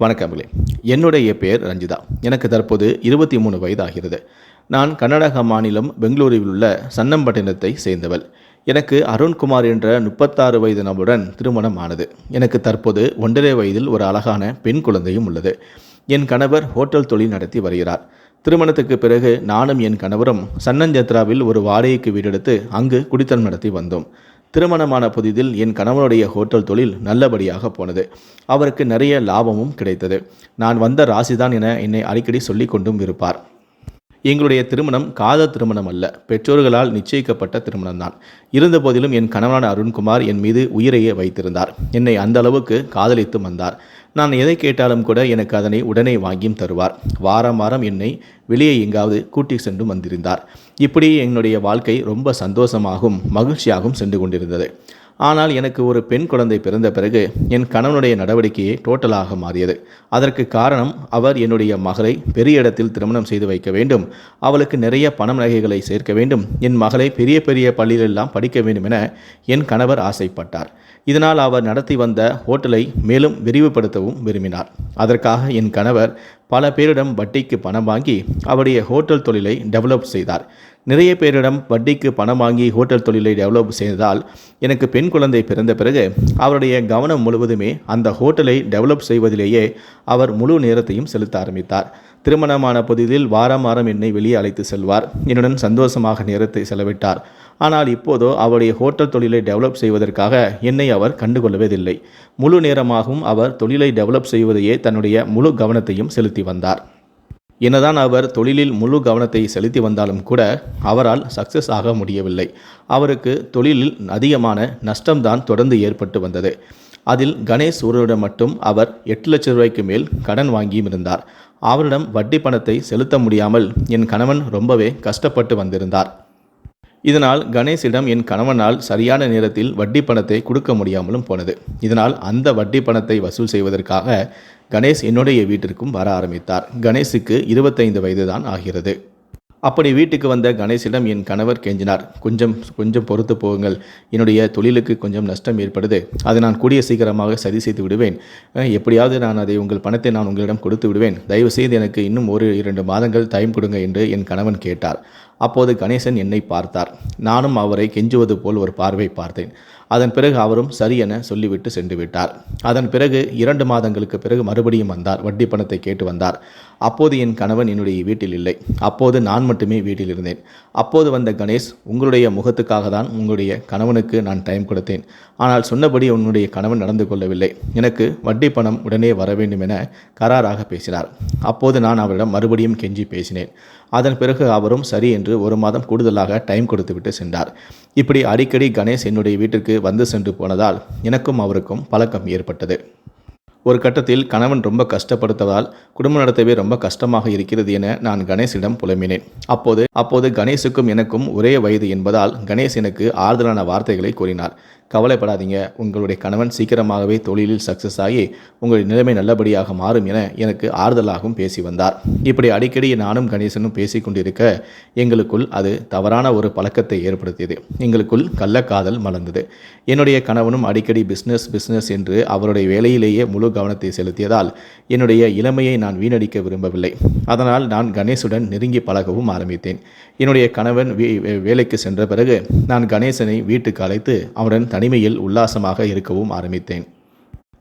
வணக்கங்களே என்னுடைய பெயர் ரஞ்சிதா. எனக்கு தற்போது இருபத்தி மூணு வயது ஆகிறது நான் கர்நாடக மாநிலம் பெங்களூருவில் உள்ள சன்னம்பட்டினத்தை சேர்ந்தவள். எனக்கு அருண்குமார் என்ற முப்பத்தாறு வயது நபருடன் திருமணம் ஆனது. எனக்கு தற்போது ஒன்றரை வயதில் ஒரு அழகான பெண் குழந்தையும் உள்ளது. என் கணவர் ஹோட்டல் தொழில் நடத்தி வருகிறார். திருமணத்துக்கு பிறகு நானும் என் கணவரும் சன்னஞ்சத்ராவில் ஒரு வாடகைக்கு வீடெடுத்து அங்கு குடித்தனம் நடத்தி வந்தோம். திருமணமான புதிதில் என் கணவனுடைய ஹோட்டல் தொழில் நல்லபடியாக போனது. அவருக்கு நிறைய லாபமும் கிடைத்தது. நான் வந்த ராசிதான் என என்னை அடிக்கடி சொல்லிக் கொண்டும் இருப்பார். எங்களுடைய திருமணம் காதல் திருமணம் அல்ல பெற்றோர்களால் நிச்சயிக்கப்பட்ட திருமணம்தான். இருந்தபோதிலும் என் கணவனான அருண்குமார் என் மீது உயிரையே வைத்திருந்தார். என்னை அந்த அளவுக்கு காதலித்து வந்தார். நான் எதை கேட்டாலும் கூட எனக்கு அதனை உடனே வாங்கியும் தருவார். வாரம் வாரம் என்னை வெளியே எங்காவது கூட்டி சென்று வந்திருந்தார். இப்படி என்னுடைய வாழ்க்கை ரொம்ப சந்தோஷமாகவும் மகிழ்ச்சியாகவும் சென்று கொண்டிருந்தது. ஆனால் எனக்கு ஒரு பெண் குழந்தை பிறந்த பிறகு என் கணவனுடைய நடவடிக்கையே டோட்டலாக மாறியது. அதற்கு காரணம் அவர் என்னுடைய மகளை பெரிய இடத்தில் திருமணம் செய்து வைக்க வேண்டும். அவளுக்கு நிறைய பணம் நகைகளை சேர்க்க வேண்டும். என் மகளை பெரிய பெரிய பள்ளியிலெல்லாம் படிக்க வேண்டும் என என் கணவர் ஆசைப்பட்டார். இதனால் அவர் நடத்தி வந்த ஹோட்டலை மேலும் விரிவுபடுத்தவும் விரும்பினார். அதற்காக என் கணவர் பல பேரிடம் வட்டிக்கு பணம் வாங்கி அவருடைய ஹோட்டல் தொழிலை டெவலப் செய்தார். நிறைய பேரிடம் வட்டிக்கு பணம் வாங்கி ஹோட்டல் தொழிலை டெவலப் செய்ததால் எனக்கு பெண் குழந்தை பிறந்த பிறகு அவருடைய கவனம் முழுவதுமே அந்த ஹோட்டலை டெவலப் செய்வதிலேயே அவர் முழு நேரத்தையும் செலுத்த ஆரம்பித்தார். திருமணமான புதிதில் வாரம் வாரம் என்னை வெளியே அழைத்து செல்வார். என்னுடன் சந்தோஷமாக நேரத்தை செலவிட்டார். ஆனால் இப்போதோ அவருடைய ஹோட்டல் தொழிலை டெவலப் செய்வதற்காக என்னை அவர் கண்டுகொள்வதில்லை முழு நேரமாகவும் அவர் தொழிலை டெவலப் செய்வதையே தன்னுடைய முழு கவனத்தையும் செலுத்தி வந்தார். என்னதான் அவர் தொழிலில் முழு கவனத்தை செலுத்தி வந்தாலும் கூட அவரால் சக்சஸ் ஆக முடியவில்லை. அவருக்கு தொழிலில் அதிகமான நஷ்டம்தான் தொடர்ந்து ஏற்பட்டு வந்தது. அதில் கணேஷ் ஒருவரிடம் மட்டும் அவர் எட்டு லட்சம் ரூபாய்க்கு மேல் கடன் வாங்கியும் இருந்தார். அவரிடம் வட்டி பணத்தை செலுத்த முடியாமல் என் கணவன் ரொம்பவே கஷ்டப்பட்டு வந்திருந்தார். இதனால் கணேஷிடம் என் கணவனால் சரியான நேரத்தில் வட்டி பணத்தை கொடுக்க முடியாமலும் போனது. இதனால் அந்த வட்டி பணத்தை வசூல் செய்வதற்காக கணேஷ் என்னுடைய வீட்டிற்கும் வர ஆரம்பித்தார். கணேஷுக்கு இருபத்தைந்து வயதுதான் ஆகிறது. அப்படி வீட்டுக்கு வந்த கணேசிடம் என் கணவர் கெஞ்சினார். கொஞ்சம் கொஞ்சம் பொறுத்து போகுங்கள். என்னுடைய தொழிலுக்கு கொஞ்சம் நஷ்டம் ஏற்படுது. அதை நான் கூடிய சீக்கிரமாக சரி செய்து விடுவேன். எப்படியாவது நான் அதை உங்கள் பணத்தை நான் உங்களிடம் கொடுத்து விடுவேன். தயவு செய்து எனக்கு இன்னும் ஒரு இரண்டு மாதங்கள் டைம் கொடுங்க என்று என் கணவன் கேட்டார். அப்போது கணேசன் என்னை பார்த்தார். நானும் அவரை கெஞ்சுவது போல் ஒரு பார்வை பார்த்தேன். அதன் பிறகு அவரும் சரி என சொல்லிவிட்டு சென்று விட்டார் அதன் பிறகு இரண்டு மாதங்களுக்கு பிறகு மறுபடியும் வந்தார். வட்டி பணத்தை கேட்டு வந்தார். அப்போது என் கணவன் என்னுடைய வீட்டில் இல்லை. அப்போது நான் மட்டுமே வீட்டில் இருந்தேன். அப்போது வந்த கணேஷ் உங்களுடைய முகத்துக்காக தான் உங்களுடைய கணவனுக்கு நான் டைம் கொடுத்தேன். ஆனால் சொன்னபடி உன்னுடைய கணவன் நடந்து கொள்ளவில்லை. எனக்கு வட்டி பணம் உடனே வர வேண்டும் என கராராக பேசினார். அப்போது நான் அவரிடம் மறுபடியும் கெஞ்சி பேசினேன். அதன் பிறகு அவரும் சரி என்று ஒரு மாதம் கூடுதலாக டைம் கொடுத்துவிட்டு சென்றார். இப்படி அடிக்கடி கணேஷ் என்னுடைய வீட்டிற்கு வந்து சென்று போனதால் எனக்கும் அவருக்கும் பழக்கம் ஏற்பட்டது. ஒரு கட்டத்தில் கணவன் ரொம்ப கஷ்டப்படுத்ததால் குடும்பம் நடத்தவே ரொம்ப கஷ்டமாக இருக்கிறது என நான் கணேஷிடம் புலம்பினேன். அப்போது அப்போது கணேஷுக்கும் எனக்கும் ஒரே வயது என்பதால் கணேஷ் எனக்கு ஆறுதலான வார்த்தைகளை கூறினார். கவலைப்படாதீங்க. உங்களுடைய கணவன் சீக்கிரமாகவே தொழிலில் சக்சஸ் ஆகி உங்களுடைய நிலைமை நல்லபடியாக மாறும் என எனக்கு ஆறுதலாகவும் பேசி வந்தார். இப்படி அடிக்கடி நானும் கணேசனும் பேசி கொண்டிருக்க எங்களுக்குள் அது தவறான ஒரு பழக்கத்தை ஏற்படுத்தியது. எங்களுக்குள் கள்ளக்காதல் மலர்ந்தது. என்னுடைய கணவனும் அடிக்கடி பிஸ்னஸ் பிஸ்னஸ் என்று அவருடைய வேலையிலேயே முழு கவனத்தை செலுத்தியதால் என்னுடைய இளமையை நான் வீணடிக்க விரும்பவில்லை. அதனால் நான் கணேசுடன் நெருங்கி பழகவும் ஆரம்பித்தேன். என்னுடைய கணவன் வே- வே- வேலைக்கு சென்ற பிறகு நான் கணேசனை வீட்டுக்கு அழைத்து அவனுடன் தனிமையில் உல்லாசமாக இருக்கவும் ஆரம்பித்தேன்.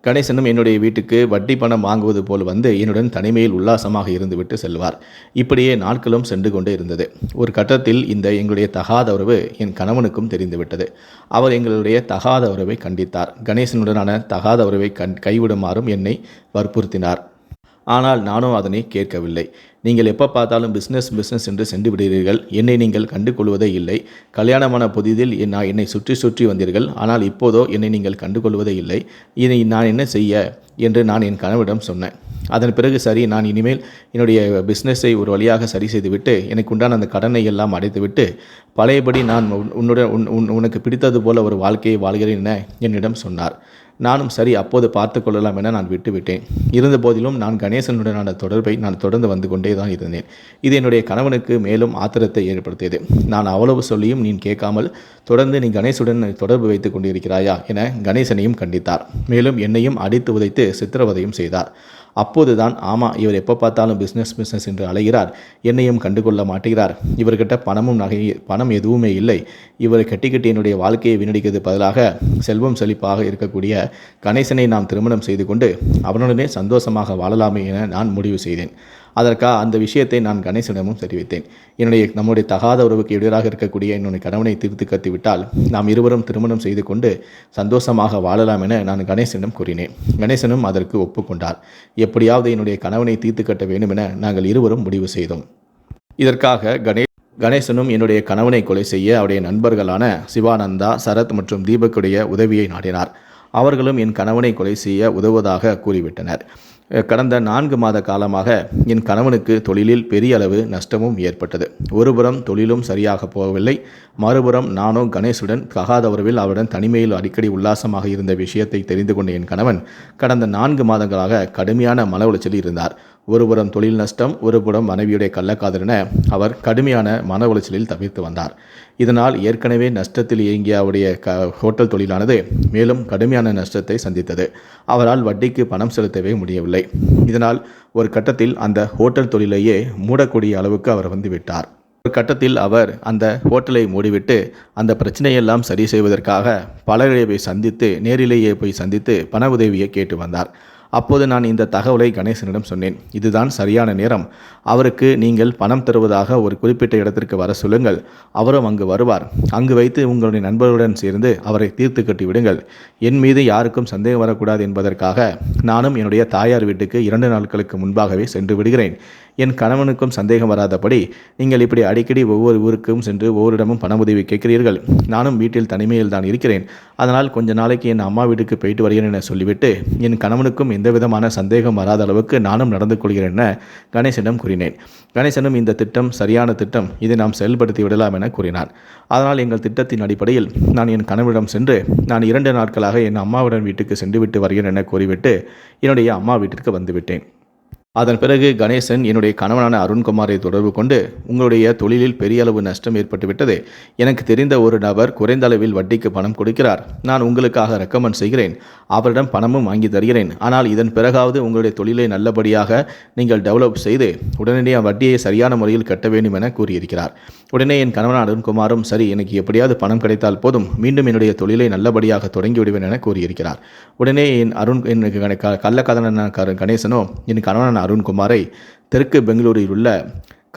கணேசனும் என்னுடைய வீட்டுக்கு வட்டி பணம் வாங்குவது போல் வந்து என்னுடன் தனிமையில் உல்லாசமாக இருந்துவிட்டு செல்வார். இப்படியே நாட்களும் சென்று கொண்டே இருந்தது. ஒரு கட்டத்தில் இந்த எங்களுடைய தகாத உறவு என் கணவனுக்கும் தெரிந்துவிட்டது. அவர் எங்களுடைய தகாத உறவை கண்டித்தார். கணேசனுடனான தகாத உறவை கண் கைவிடுமாறும் என்னை வற்புறுத்தினார். ஆனால் நானும் அதனை கேட்கவில்லை. நீங்கள் எப்போ பார்த்தாலும் பிஸ்னஸ் பிஸ்னஸ் என்று சென்று விடுகிறீர்கள். என்னை நீங்கள் கண்டு கொள்வதே இல்லை. கல்யாணமான புதிதில் என் நான் என்னை சுற்றி சுற்றி வந்தீர்கள். ஆனால் இப்போதோ என்னை நீங்கள் கண்டு கொள்வதே இல்லை. இதை நான் என்ன செய்ய? என்று நான் என் கணவரிடம் சொன்னேன். அதன் பிறகு சரி நான் இனிமேல் என்னுடைய பிஸ்னஸை ஒரு வழியாக சரி செய்துவிட்டு எனக்கு உண்டான அந்த கடனை எல்லாம் அடைத்துவிட்டு பழையபடி நான் உன்னுடைய உன்னுடன் உன் உன் உனக்கு பிடித்தது போல ஒரு வாழ்க்கையை வாழ்கிறேன் என என்னிடம் சொன்னார். நானும் சரி அப்போது பார்த்து கொள்ளலாம் என நான் விட்டுவிட்டேன். இருந்த போதிலும் நான் கணேசனுடனான தொடர்பை நான் தொடர்ந்து வந்து கொண்டே தான் இருந்தேன். இது என்னுடைய கணவனுக்கு மேலும் ஆத்திரத்தை ஏற்படுத்தியது. நான் அவ்வளவு சொல்லியும் நீ கேட்காமல் தொடர்ந்து நீ கணேசுடன் தொடர்பு வைத்துக் கொண்டிருக்கிறாயா என கணேசனையும் கண்டித்தார். மேலும் என்னையும் அடித்து உதைத்து சித்திரவதையும் செய்தார். அப்போதுதான் ஆமாம் இவர் எப்போ பார்த்தாலும் பிஸ்னஸ் பிஸ்னஸ் என்று அலைகிறார். என்னையும் கண்டுகொள்ள மாட்டேகிறார். இவர்கிட்ட பணமும் நகை பணம் எதுவுமே இல்லை. இவரை கட்டி கட்டி என்னுடைய வாழ்க்கையை வீணடிக்கிறது பதிலாக செல்வம் செழிப்பாக இருக்கக்கூடிய கணேசனை நாம் திருமணம் செய்து கொண்டு அவனுடனே சந்தோஷமாக வாழலாமே என நான் முடிவு செய்தேன். அதற்காக அந்த விஷயத்தை நான் கணேசனிடமும் தெரிவித்தேன். என்னுடைய நம்முடைய தகாத உறவுக்கு இடையராக இருக்கக்கூடிய என்னுடைய கணவனை தீர்த்து கத்திவிட்டால் நாம் இருவரும் திருமணம் செய்து கொண்டு சந்தோஷமாக வாழலாம் என நான் கணேசனிடம் கூறினேன். கணேசனும் அதற்கு ஒப்புக்கொண்டார். எப்படியாவது என்னுடைய கணவனை தீர்த்து கட்ட வேண்டும் என நாங்கள் இருவரும் முடிவு செய்தோம். இதற்காக கணே கணேசனும் என்னுடைய கணவனை கொலை செய்ய அவருடைய நண்பர்களான சிவானந்தா சரத் மற்றும் தீபக்குடைய உதவியை நாடினார். அவர்களும் என் கணவனை கொலை செய்ய உதவுவதாக கூறிவிட்டனர். கடந்த நான்கு மாத காலமாக என் கணவனுக்கு தொழிலில் பெரிய அளவு நஷ்டமும் ஏற்பட்டது. ஒருபுறம் தொழிலும் சரியாக போகவில்லை. மறுபுறம் நானோ கணேசுடன் தகாத உறவில் அவருடன் தனிமையில் அடிக்கடி உல்லாசமாக இருந்த விஷயத்தை தெரிந்து கொண்ட என் கணவன் கடந்த நான்கு மாதங்களாக கடுமையான மன உளைச்சலில் இருந்தார். ஒருபுறம் தொழில் நஷ்டம் ஒருபுறம் மனைவியுடைய கள்ளக்காதல் அவர் கடுமையான மன உளைச்சலில் தவிர்த்து வந்தார். இதனால் ஏற்கனவே நஷ்டத்தில் இயங்கிய அவருடைய க ஹோட்டல் தொழிலானது மேலும் கடுமையான நஷ்டத்தை சந்தித்தது. அவரால் வட்டிக்கு பணம் செலுத்தவே முடியவில்லை. இதனால் ஒரு கட்டத்தில் அந்த ஹோட்டல் தொழிலையே மூடக்கூடிய அளவுக்கு அவர் வந்து விட்டார். ஒரு கட்டத்தில் அவர் அந்த ஹோட்டலை மூடிவிட்டு அந்த பிரச்சனையெல்லாம் சரி செய்வதற்காக பலரை போய் சந்தித்து நேரிலேயே போய் சந்தித்து பண உதவியை கேட்டு வந்தார். அப்போது நான் இந்த தகவலை கணேசனிடம் சொன்னேன். இதுதான் சரியான நேரம். அவருக்கு நீங்கள் பணம் தருவதாக ஒரு குறிப்பிட்ட இடத்திற்கு வர சொல்லுங்கள். அவரும் அங்கு வருவார். அங்கு வைத்து உங்களுடைய நண்பர்களுடன் சேர்ந்து அவரை தீர்த்து கட்டி விடுங்கள். என் மீது யாருக்கும் சந்தேகம் வரக்கூடாது என்பதற்காக நானும் என்னுடைய தாயார் வீட்டுக்கு இரண்டு நாட்களுக்கு முன்பாகவே சென்று விடுகிறேன். என் கணவனுக்கும் சந்தேகம் வராதபடி நீங்கள் இப்படி அடிக்கடி ஒவ்வொரு ஊருக்கும் சென்று ஒவ்வொருடமும் பண உதவி கேட்கிறீர்கள். நானும் வீட்டில் தனிமையில் தான் இருக்கிறேன். அதனால் கொஞ்ச நாளைக்கு என் அம்மா வீட்டுக்கு போயிட்டு வருகிறேன் என சொல்லிவிட்டு என் கணவனுக்கும் எந்த விதமான சந்தேகம் வராத அளவுக்கு நானும் நடந்து கொள்கிறேன் என கணேசனிடம் கூறினேன். கணேசனும் இந்த திட்டம் சரியான திட்டம். இதை நாம் செயல்படுத்தி விடலாம் என கூறினார். அதனால் எங்கள் திட்டத்தின் அடிப்படையில் நான் என் கணவனிடம் சென்று நான் இரண்டு நாட்களாக என் அம்மாவுடன் வீட்டுக்கு சென்றுவிட்டு வருகிறேன் என கூறிவிட்டு என்னுடைய அம்மா வீட்டிற்கு வந்துவிட்டேன். அதன் பிறகு கணேசன் என்னுடைய கணவனான அருண்குமாரை தொடர்பு கொண்டு உங்களுடைய தொழிலில் பெரிய அளவு நஷ்டம் ஏற்பட்டுவிட்டது. எனக்கு தெரிந்த ஒரு நபர் குறைந்த அளவில் வட்டிக்கு பணம் கொடுக்கிறார். நான் உங்களுக்காக ரெக்கமெண்ட் செய்கிறேன். அவரிடம் பணமும் வாங்கி தருகிறேன். ஆனால் இதன் பிறகாவது உங்களுடைய தொழிலை நல்லபடியாக நீங்கள் டெவலப் செய்து உடனடியாக வட்டியை சரியான முறையில் கட்ட வேண்டும் என கூறியிருக்கிறார். உடனே என் கணவன் அருண்குமாரும் சரி எனக்கு எப்படியாவது பணம் கிடைத்தால் போதும். மீண்டும் என்னுடைய தொழிலை நல்லபடியாக தொடங்கிவிடுவேன் என கூறியிருக்கிறார். உடனே என் அருண் என் கள்ளக்கதன கணேசனோ என் கணவனான அருண்குமாரை தெற்கு பெங்களூரில் உள்ள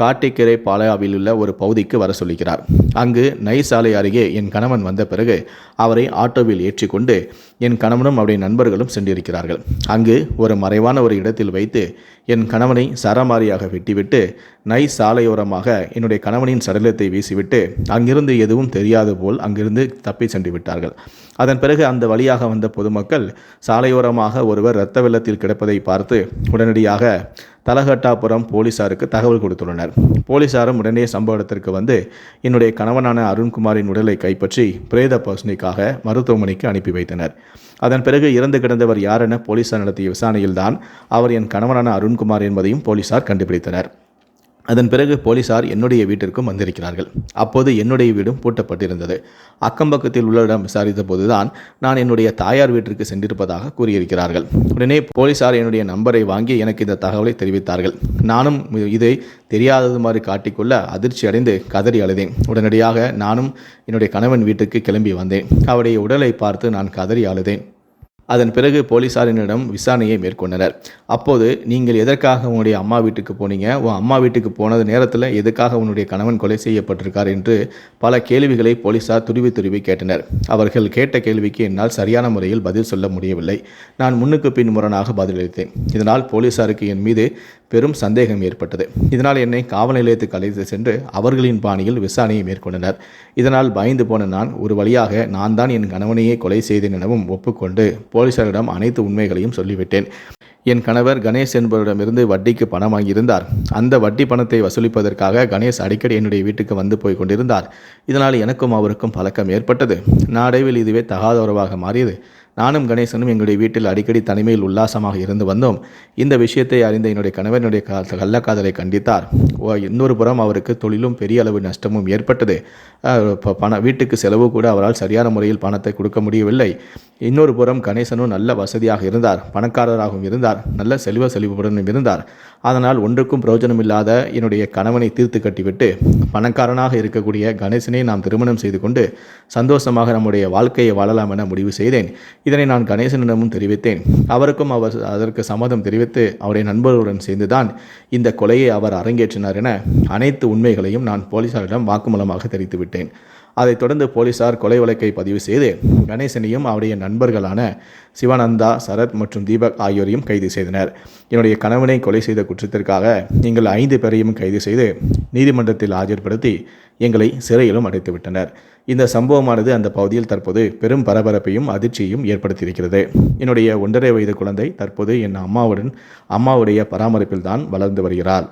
காட்டிக்கரை பாளையாவில் உள்ள ஒரு பகுதிக்கு வர சொல்லுகிறார் அங்கு நை சாலை அருகே என் கணவன் வந்த பிறகு அவரை ஆட்டோவில் ஏற்றிக்கொண்டு என் கணவனும் அவருடைய நண்பர்களும் சென்றிருக்கிறார்கள். அங்கு ஒரு மறைவான ஒரு இடத்தில் வைத்து என் கணவனை சரமாரியாக வெட்டிவிட்டு நை சாலையோரமாக என்னுடைய கணவனின் சடலத்தை வீசிவிட்டு அங்கிருந்து எதுவும் தெரியாது போல் அங்கிருந்து தப்பி சென்று விட்டார்கள். அதன் பிறகு அந்த வழியாக வந்த பொதுமக்கள் சாலையோரமாக ஒருவர் இரத்த வெள்ளத்தில் கிடப்பதை பார்த்து உடனடியாக தலகட்டாபுரம் போலீசாருக்கு தகவல் கொடுத்துள்ளனர். போலீசாரும் உடனே சம்பவ இடத்திற்கு வந்து என்னுடைய கணவனான அருண்குமாரின் உடலை கைப்பற்றி பிரேத பரிசோதனைக்காக மருத்துவமனைக்கு அனுப்பி வைத்தனர். அதன் பிறகு இறந்து கிடந்தவர் யார் என போலீசார் நடத்திய விசாரணையில்தான் அவர் என் கணவனான அருண்குமார் என்பதையும் போலீசார் கண்டுபிடித்தனர். அதன் பிறகு போலீசார் என்னுடைய வீட்டிற்கும் வந்திருக்கிறார்கள். அப்போது என்னுடைய வீடும் பூட்டப்பட்டிருந்தது. அக்கம்பக்கத்தில் உள்ளவரிடம் விசாரித்த போதுதான் நான் என்னுடைய தாயார் வீட்டிற்கு சென்றிருப்பதாக கூறியிருக்கிறார்கள். உடனே போலீசார் என்னுடைய நம்பரை வாங்கி எனக்கு இந்த தகவலை தெரிவித்தார்கள். நானும் இதை தெரியாதது மாதிரி காட்டிக்கொள்ள அதிர்ச்சி அடைந்து கதறி அழுதேன். உடனடியாக நானும் என்னுடைய கணவன் வீட்டுக்கு கிளம்பி வந்தேன். அவருடைய உடலை பார்த்து நான் கதறி அழுதேன். அதன் பிறகு போலீசாரினிடம் விசாரணையை மேற்கொண்டனர். அப்போது நீங்கள் எதற்காக உன்னுடைய அம்மா வீட்டுக்கு போனீங்க? உன் அம்மா வீட்டுக்கு போனது நேரத்தில் எதுக்காக உன்னுடைய கணவன் கொலை செய்யப்பட்டிருக்கார்? என்று பல கேள்விகளை போலீசார் துருவி துருவி கேட்டனர். அவர்கள் கேட்ட கேள்விக்கு என்னால் சரியான முறையில் பதில் சொல்ல முடியவில்லை. நான் முன்னுக்கு பின் முரணாக பதிலளித்தேன். இதனால் போலீசாருக்கு என் மீது பெரும் சந்தேகம் ஏற்பட்டது. இதனால் என்னை காவல் நிலையத்துக்கு அழைத்து சென்று அவர்களின் பாணியில் விசாரணையை மேற்கொண்டனர். இதனால் பயந்து போன நான் ஒரு வழியாக நான் தான் என் கணவனையே கொலை செய்தேன் எனவும் ஒப்புக்கொண்டு போலீசாரிடம் அனைத்து உண்மைகளையும் சொல்லிவிட்டேன். என் கணவர் கணேஷ் என்பவரிடமிருந்து வட்டிக்கு பணம் வாங்கியிருந்தார். அந்த வட்டி பணத்தை வசூலிப்பதற்காக கணேஷ் அடிக்கடி என்னுடைய வீட்டுக்கு வந்து போய் கொண்டிருந்தார். இதனால் எனக்கும் அவருக்கும் பழக்கம் ஏற்பட்டது. நாடைவில் இதுவே தகாத உறவாக மாறியது. நானும் கணேசனும் எங்களுடைய வீட்டில் அடிக்கடி தனிமையில் உல்லாசமாக இருந்து வந்தோம். இந்த விஷயத்தை அறிந்த என்னுடைய கணவனுடைய கள்ளக்காதலை கண்டித்தார். ஓ, இன்னொரு புறம் அவருக்கு தொழிலும் பெரிய அளவு நஷ்டமும் ஏற்பட்டது. பண வீட்டுக்கு செலவு கூட அவரால் சரியான முறையில் பணத்தை கொடுக்க முடியவில்லை. இன்னொரு புறம் கணேசனும் நல்ல வசதியாக இருந்தார். பணக்காரராகவும் இருந்தார். நல்ல செல்வ செழிவுடனும் இருந்தார். அதனால் ஒன்றுக்கும் பிரயோஜனம் இல்லாத என்னுடைய கணவனை தீர்த்து கட்டிவிட்டு பணக்காரனாக இருக்கக்கூடிய கணேசனை நாம் திருமணம் செய்து கொண்டு சந்தோஷமாக நம்முடைய வாழ்க்கையை வாழலாம் என முடிவு செய்தேன். இதனை நான் கணேசனிடமும் தெரிவித்தேன். அவருக்கும் அவர் அதற்கு சம்மதம் தெரிவித்து அவருடைய நண்பர்களுடன் சேர்ந்துதான் இந்த கொலையை அவர் அரங்கேற்றினார் என அனைத்து உண்மைகளையும் நான் போலீசாரிடம் வாக்குமூலமாக தெரிவித்துவிட்டேன். அதைத் தொடர்ந்து போலீசார் கொலை வழக்கை பதிவு செய்து கணேசனையும் அவருடைய நண்பர்களான சிவானந்தா சரத் மற்றும் தீபக் ஆகியோரையும் கைது செய்தனர். என்னுடைய கணவனை கொலை செய்த குற்றத்திற்காக நீங்கள் ஐந்து பேரையும் கைது செய்து நீதிமன்றத்தில் ஆஜர்படுத்தி எங்களை சிறையிலும் அடைத்துவிட்டனர் இந்த சம்பவமானது அந்த பகுதியில் தற்போது பெரும் பரபரப்பையும் அதிர்ச்சியையும் ஏற்படுத்தியிருக்கிறது. என்னுடைய ஒன்றரை வயது குழந்தை தற்போது என் அம்மாவுடன் அம்மாவுடைய பராமரிப்பில் தான் வளர்ந்து வருகிறார்